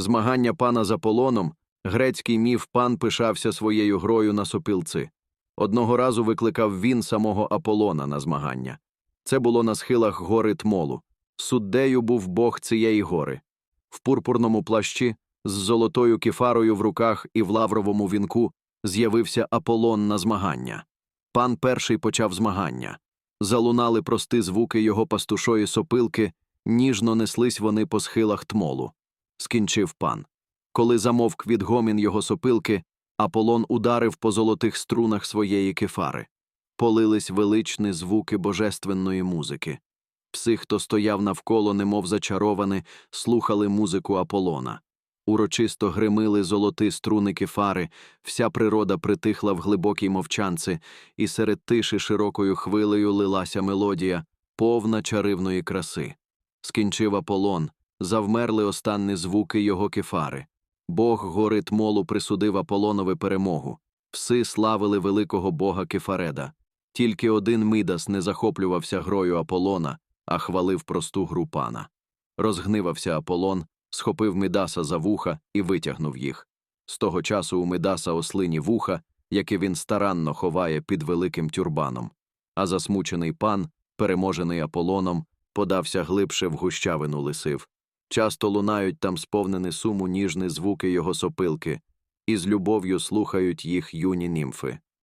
Змагання пана з Аполоном, грецький міф пан пишався своєю грою на сопилці. Одного разу викликав він самого Аполлона на змагання. Це було на схилах гори Тмолу. Суддею був бог цієї гори. В пурпурному плащі, з золотою кефарою в руках і в лавровому вінку з'явився Аполлон на змагання. Пан перший почав змагання. Залунали прости звуки його пастушої сопилки, ніжно неслись вони по схилах тмолу. Скінчив пан. Коли замовк відгомін його сопилки, Аполлон ударив по золотих струнах своєї кефари. Полились величні звуки божественної музики. Пси, хто стояв навколо, немов зачаровані, слухали музику Аполлона. Урочисто гримили золоті струни кефари, вся природа притихла в глибокій мовчанці, і серед тиші широкою хвилею лилася мелодія, повна чаривної краси. Скінчив Аполлон, завмерли останні звуки його кефари. Бог гори Тмолу присудив Аполлонові перемогу. Пси славили великого бога Кефареда. Тільки один Мидас не захоплювався грою Аполлона, а хвалив просту гру пана. Розгнивався Аполлон, схопив Мидаса за вуха і витягнув їх. З того часу у Мидаса ослині вуха, які він старанно ховає під великим тюрбаном. А засмучений пан, переможений Аполлоном, подався глибше в гущавину лисив. Часто лунають там сповнені суму ніжні звуки його сопилки, і з любов'ю слухають їх юні німфи.